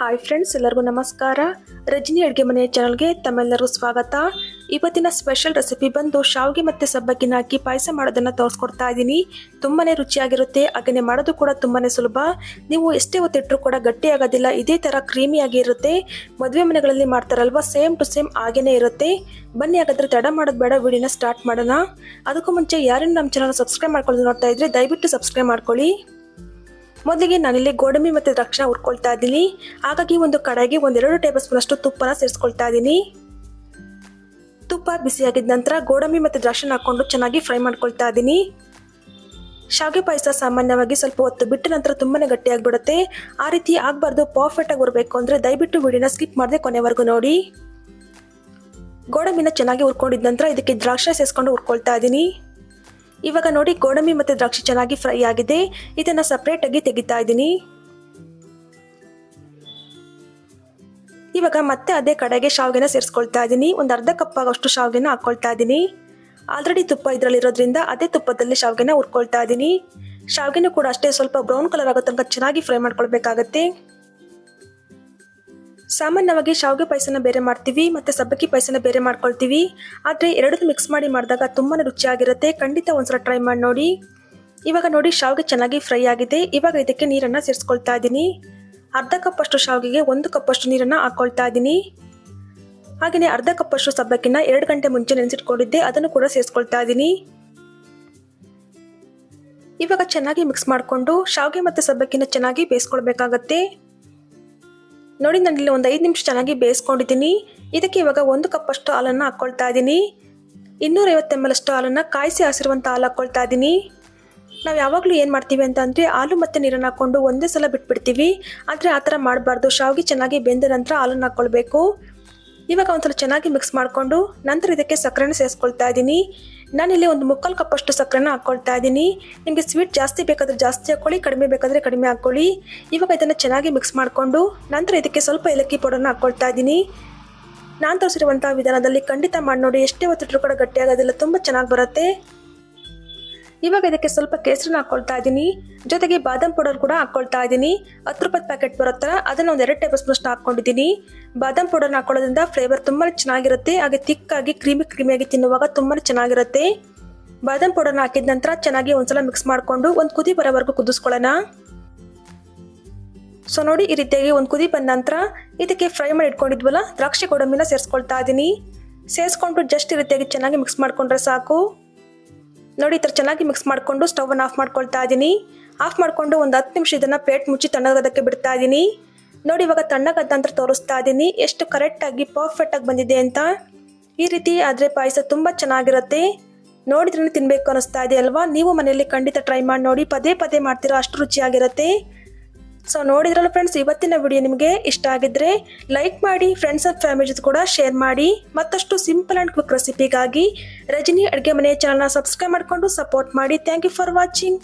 Hi friends ಎಲ್ಲರಿಗೂ ನಮಸ್ಕಾರ. ರಜನಿ ಅಡುಗೆ ಮನೆ ಚಾನಲ್ಗೆ ತಮ್ಮೆಲ್ಲರಿಗೂ ಸ್ವಾಗತ. ಇವತ್ತಿನ ಸ್ಪೆಷಲ್ ರೆಸಿಪಿ ಬಂದು ಶಾವಿಗೆ ಮತ್ತು ಸಬ್ಬಕ್ಕಿನ ಹಾಕಿ ಪಾಯಸ ಮಾಡೋದನ್ನು ತೋರಿಸ್ಕೊಡ್ತಾ ಇದ್ದೀನಿ. ತುಂಬಾ ರುಚಿಯಾಗಿರುತ್ತೆ ಹಾಗೆಯೇ ಮಾಡೋದು ಕೂಡ ತುಂಬಾ ಸುಲಭ. ನೀವು ಎಷ್ಟೇ ಹೊತ್ತಿಟ್ಟರೂ ಕೂಡ ಗಟ್ಟಿಯಾಗೋದಿಲ್ಲ, ಇದೇ ಥರ ಕ್ರೀಮಿಯಾಗಿ ಇರುತ್ತೆ ಮದುವೆ ಮನೆಗಳಲ್ಲಿ ಮಾಡ್ತಾರಲ್ವ ಸೇಮ್ ಟು ಸೇಮ್ ಹಾಗೇ ಇರುತ್ತೆ. ಬನ್ನಿ, ಹಾಗಾದ್ರೆ ತಡ ಮಾಡೋದು ಬೇಡ, ವಿಡಿಯೋನ ಸ್ಟಾರ್ಟ್ ಮಾಡೋಣ. ಅದಕ್ಕೂ ಮುಂಚೆ ಯಾರನ್ನು ನಮ್ಮ ಚಾನಲ್ ಸಬ್ಸ್ಕ್ರೈಬ್ ಮಾಡ್ಕೊಳ್ಳೋದು ನೋಡ್ತಾ ಇದ್ರೆ ದಯವಿಟ್ಟು ಸಬ್ಸ್ಕ್ರೈಬ್ ಮಾಡ್ಕೊಳ್ಳಿ. ಮೊದಲಿಗೆ ನಾನಿಲ್ಲಿ ಗೋಡಂಬಿ ಮತ್ತು ದ್ರಾಕ್ಷಿ ಹುರ್ಕೊಳ್ತಾ ಇದ್ದೀನಿ. ಹಾಗಾಗಿ ಒಂದು ಕಡೆಗೆ ಒಂದೆರಡು ಟೇಬಲ್ ಸ್ಪೂನ್ ಅಷ್ಟು ತುಪ್ಪನ ಸೇರಿಸ್ಕೊಳ್ತಾ ಇದ್ದೀನಿ. ತುಪ್ಪ ಬಿಸಿಯಾಗಿದ್ದ ನಂತರ ಗೋಡಂಬಿ ಮತ್ತು ದ್ರಾಕ್ಷಿನ ಹಾಕ್ಕೊಂಡು ಚೆನ್ನಾಗಿ ಫ್ರೈ ಮಾಡ್ಕೊಳ್ತಾ ಇದ್ದೀನಿ. ಶಾವಿಗೆ ಪಾಯಸ ಸಾಮಾನ್ಯವಾಗಿ ಸ್ವಲ್ಪ ಹೊತ್ತು ಬಿಟ್ಟ ನಂತರ ತುಂಬಾ ಗಟ್ಟಿಯಾಗಿಬಿಡುತ್ತೆ. ಆ ರೀತಿ ಆಗಬಾರ್ದು ಪರ್ಫೆಕ್ಟಾಗಿ ಬರಬೇಕು ಅಂದರೆ ದಯವಿಟ್ಟು ವಿಡಿಯೋನ ಸ್ಕಿಪ್ ಮಾಡದೆ ಕೊನೆವರೆಗೂ ನೋಡಿ. ಗೋಡಂಬಿನ ಚೆನ್ನಾಗಿ ಹುರ್ಕೊಂಡಿದ್ದ ನಂತರ ಇದಕ್ಕೆ ದ್ರಾಕ್ಷಿ ಸೇರಿಸ್ಕೊಂಡು ಹುರ್ಕೊಳ್ತಾ ಇದ್ದೀನಿ. ಇವಾಗ ನೋಡಿ ಗೋಡಂಬಿ ಮತ್ತು ದ್ರಾಕ್ಷಿ ಚೆನ್ನಾಗಿ ಫ್ರೈ ಆಗಿದೆ. ಇದನ್ನು ಸಪ್ರೇಟಾಗಿ ತೆಗಿತಾ ಇದ್ದೀನಿ. ಇವಾಗ ಮತ್ತೆ ಅದೇ ಕಡೆಗೆ ಶಾವಿಗೆನ ಸೇರಿಸ್ಕೊಳ್ತಾ ಇದ್ದೀನಿ. ಒಂದು ಅರ್ಧ ಕಪ್ ಆಗೋಷ್ಟು ಶಾವಿಗೆನ ಹಾಕ್ಕೊಳ್ತಾ ಇದ್ದೀನಿ. ಆಲ್ರೆಡಿ ತುಪ್ಪ ಇದರಲ್ಲಿರೋದ್ರಿಂದ ಅದೇ ತುಪ್ಪದಲ್ಲಿ ಶಾವಿಗೆನ ಹುರ್ಕೊಳ್ತಾ ಇದ್ದೀನಿ. ಶಾವಿಗೆನೂ ಕೂಡ ಅಷ್ಟೇ ಸ್ವಲ್ಪ ಬ್ರೌನ್ ಕಲರ್ ಆಗೋ ತನಕ ಚೆನ್ನಾಗಿ ಫ್ರೈ ಮಾಡ್ಕೊಳ್ಬೇಕಾಗತ್ತೆ. ಸಾಮಾನ್ಯವಾಗಿ ಶಾವಿಗೆ ಪಾಯಸನ ಬೇರೆ ಮಾಡ್ತೀವಿ, ಮತ್ತು ಸಬ್ಬಕ್ಕಿ ಪಾಯಸನ ಬೇರೆ ಮಾಡ್ಕೊಳ್ತೀವಿ. ಆದರೆ ಎರಡನ್ನೂ ಮಿಕ್ಸ್ ಮಾಡಿ ಮಾಡಿದಾಗ ತುಂಬಾ ರುಚಿಯಾಗಿರುತ್ತೆ. ಖಂಡಿತ ಒಂದ್ಸಲ ಟ್ರೈ ಮಾಡಿ ನೋಡಿ. ಇವಾಗ ನೋಡಿ ಶಾವಿಗೆ ಚೆನ್ನಾಗಿ ಫ್ರೈ ಆಗಿದೆ. ಇವಾಗ ಇದಕ್ಕೆ ನೀರನ್ನು ಸೇರಿಸ್ಕೊಳ್ತಾ ಇದ್ದೀನಿ. ಅರ್ಧ ಕಪ್ಪಷ್ಟು ಶಾವಿಗೆಗೆ ಒಂದು ಕಪ್ಪಷ್ಟು ನೀರನ್ನು ಹಾಕ್ಕೊಳ್ತಾ ಇದ್ದೀನಿ. ಹಾಗೆಯೇ ಅರ್ಧ ಕಪ್ಪಷ್ಟು ಸಬ್ಬಕ್ಕಿನ ಎರಡು ಗಂಟೆ ಮುಂಚೆ ನೆನೆಸಿಟ್ಕೊಂಡಿದ್ದೆ. ಅದನ್ನು ಕೂಡ ಸೇರಿಸ್ಕೊಳ್ತಾ ಇದ್ದೀನಿ. ಇವಾಗ ಚೆನ್ನಾಗಿ ಮಿಕ್ಸ್ ಮಾಡಿಕೊಂಡು ಶಾವಿಗೆ ಮತ್ತು ಸಬ್ಬಕ್ಕಿನ ಚೆನ್ನಾಗಿ ಬೇಯಿಸ್ಕೊಳ್ಬೇಕಾಗತ್ತೆ. ನೋಡಿ ನಾನು ಇಲ್ಲಿ ಒಂದು ಐದು ನಿಮಿಷ ಚೆನ್ನಾಗಿ ಬೇಯಿಸ್ಕೊಂಡಿದ್ದೀನಿ. ಇದಕ್ಕೆ ಇವಾಗ ಒಂದು ಕಪ್ಪಷ್ಟು ಹಾಲನ್ನು ಹಾಕ್ಕೊಳ್ತಾ ಇದ್ದೀನಿ. ಇನ್ನೂರೈವತ್ತು ಎಂ ಎಲ್ ಅಷ್ಟು ಹಾಲನ್ನು ಕಾಯಿಸಿ ಹಸಿರುವಂಥ ಹಾಲು ಹಾಕ್ಕೊಳ್ತಾ ಇದ್ದೀನಿ. ನಾವು ಯಾವಾಗಲೂ ಏನು ಮಾಡ್ತೀವಿ ಅಂತ ಅಂದರೆ ಹಾಲು ಮತ್ತು ನೀರನ್ನು ಹಾಕ್ಕೊಂಡು ಒಂದೇ ಸಲ ಬಿಟ್ಬಿಡ್ತೀವಿ. ಆದರೆ ಆ ಥರ ಮಾಡಬಾರ್ದು. ಶಾವಿಗೆ ಚೆನ್ನಾಗಿ ಬೆಂದ ನಂತರ ಹಾಲನ್ನು ಹಾಕ್ಕೊಳ್ಬೇಕು ಇವಾಗ ಒಂದ್ಸಲ ಚೆನ್ನಾಗಿ ಮಿಕ್ಸ್ ಮಾಡಿಕೊಂಡು ನಂತರ ಇದಕ್ಕೆ ಸಕ್ಕರೆನ ಸೇರಿಸ್ಕೊಳ್ತಾ ಇದ್ದೀನಿ. ನಾನಿಲ್ಲಿ ಒಂದು ಮುಕ್ಕಾಲು ಕಪ್ಪಷ್ಟು ಸಕ್ಕರೆನ ಹಾಕ್ಕೊಳ್ತಾ ಇದ್ದೀನಿ. ನಿಮಗೆ ಸ್ವೀಟ್ ಜಾಸ್ತಿ ಬೇಕಾದರೆ ಜಾಸ್ತಿ ಹಾಕ್ಕೊಳ್ಳಿ ಕಡಿಮೆ ಬೇಕಾದರೆ ಕಡಿಮೆ ಹಾಕ್ಕೊಳ್ಳಿ ಇವಾಗ ಇದನ್ನು ಚೆನ್ನಾಗಿ ಮಿಕ್ಸ್ ಮಾಡಿಕೊಂಡು ನಂತರ ಇದಕ್ಕೆ ಸ್ವಲ್ಪ ಏಲಕ್ಕಿ ಪೌಡರ್ನ ಹಾಕ್ಕೊಳ್ತಾ ಇದ್ದೀನಿ. ನಾನು ತೋರಿಸಿರುವಂಥ ವಿಧಾನದಲ್ಲಿ ಖಂಡಿತ ಮಾಡಿ ನೋಡಿ ಎಷ್ಟೇ ಹೊತ್ತಿಟ್ಟರು ಕೂಡ ಗಟ್ಟಿಯಾಗೋದಿಲ್ಲ, ತುಂಬ ಚೆನ್ನಾಗಿ ಬರುತ್ತೆ. ಇವಾಗ ಇದಕ್ಕೆ ಸ್ವಲ್ಪ ಕೇಸರಿನ ಹಾಕ್ಕೊಳ್ತಾ ಇದ್ದೀನಿ. ಜೊತೆಗೆ ಬಾದಾಮ್ ಪೌಡರ್ ಕೂಡ ಹಾಕ್ಕೊಳ್ತಾ ಇದ್ದೀನಿ. ಹತ್ತು ರೂಪಾಯಿ ಪ್ಯಾಕೆಟ್ ಬರುತ್ತಲ್ಲ ಅದನ್ನು ಒಂದು ಎರಡು ಟೇಬಲ್ ಸ್ಪೂನ್ಷ್ಟು ಹಾಕ್ಕೊಂಡಿದ್ದೀನಿ. ಬಾದಾಮ್ ಪೌಡರ್ನ ಹಾಕೊಳ್ಳೋದ್ರಿಂದ ಫ್ಲೇವರ್ ತುಂಬಾ ಚೆನ್ನಾಗಿರುತ್ತೆ. ಹಾಗೆ ತಿಕ್ಕಾಗಿ ಕ್ರೀಮಿ ಕ್ರೀಮಿಯಾಗಿ ತಿನ್ನುವಾಗ ತುಂಬಾ ಚೆನ್ನಾಗಿರುತ್ತೆ. ಬಾದಾಮ್ ಪೌಡರ್ನ ಹಾಕಿದ ನಂತರ ಚೆನ್ನಾಗಿ ಒಂದ್ಸಲ ಮಿಕ್ಸ್ ಮಾಡಿಕೊಂಡು ಒಂದು ಕುದಿ ಬರೋವರೆಗೂ ಕುದಿಸ್ಕೊಳ್ಳೋಣ. ಸೊ ನೋಡಿ ಈ ರೀತಿಯಾಗಿ ಒಂದು ಕುದಿ ಬಂದ ನಂತರ ಇದಕ್ಕೆ ಫ್ರೈ ಮಾಡಿ ಇಟ್ಕೊಂಡಿದ್ವಲ್ಲ, ದ್ರಾಕ್ಷಿ ಗೋಡಂಬಿನ ಸೇರಿಸ್ಕೊಳ್ತಾ ಇದ್ದೀನಿ. ಸೇರಿಸ್ಕೊಂಡು ಜಸ್ಟ್ ಈ ರೀತಿಯಾಗಿ ಚೆನ್ನಾಗಿ ಮಿಕ್ಸ್ ಮಾಡಿಕೊಂಡ್ರೆ ಸಾಕು. ನೋಡಿ, ಈ ಚೆನ್ನಾಗಿ ಮಿಕ್ಸ್ ಮಾಡಿಕೊಂಡು ಸ್ಟವನ್ನು ಆಫ್ ಮಾಡ್ಕೊಳ್ತಾ ಇದ್ದೀನಿ ಆಫ್ ಮಾಡಿಕೊಂಡು ಒಂದು ಹತ್ತು ನಿಮಿಷ ಇದನ್ನು ಪ್ಲೇಟ್ ಮುಚ್ಚಿ ತಣ್ಣಗೋದಕ್ಕೆ ಬಿಡ್ತಾ ಇದ್ದೀನಿ ನೋಡಿ, ಇವಾಗ ತಣ್ಣಗಾದ ನಂತರ ತೋರಿಸ್ತಾ ಇದ್ದೀನಿ ಎಷ್ಟು ಕರೆಕ್ಟಾಗಿ ಪರ್ಫೆಕ್ಟಾಗಿ ಬಂದಿದೆ ಅಂತ. ಈ ರೀತಿ ಆದರೆ ಪಾಯಸ ತುಂಬ ಚೆನ್ನಾಗಿರುತ್ತೆ. ನೋಡಿದ್ರೂ ತಿನ್ನಬೇಕು ಅನ್ನಿಸ್ತಾ ಇದೆ ಅಲ್ವಾ? ನೀವು ಮನೆಯಲ್ಲಿ ಖಂಡಿತ ಟ್ರೈ ಮಾಡಿ ನೋಡಿ. ಪದೇ ಪದೇ ಮಾಡ್ತೀರಾ, ಅಷ್ಟು ರುಚಿಯಾಗಿರುತ್ತೆ. ಸೊ ನೋಡಿದ್ರಲ್ಲ ಫ್ರೆಂಡ್ಸ್ ಇವತ್ತಿನ ವಿಡಿಯೋ ನಿಮಗೆ ಇಷ್ಟ ಆಗಿದ್ರೆ ಲೈಕ್ ಮಾಡಿ ಫ್ರೆಂಡ್ಸ್ ಅಂಡ್ ಫ್ಯಾಮಿಲಿ ಜೊತೆ ಕೂಡ ಶೇರ್ ಮಾಡಿ. ಮತ್ತಷ್ಟು ಸಿಂಪಲ್ ಆ್ಯಂಡ್ ಕ್ವಿಕ್ ರೆಸಿಪಿಗಾಗಿ ರಜನಿ ಅಡುಗೆ ಮನೆ ಚಾನಲ್ನ ಸಬ್ಸ್ಕ್ರೈಬ್ ಮಾಡಿಕೊಂಡು ಸಪೋರ್ಟ್ ಮಾಡಿ. Thank you for watching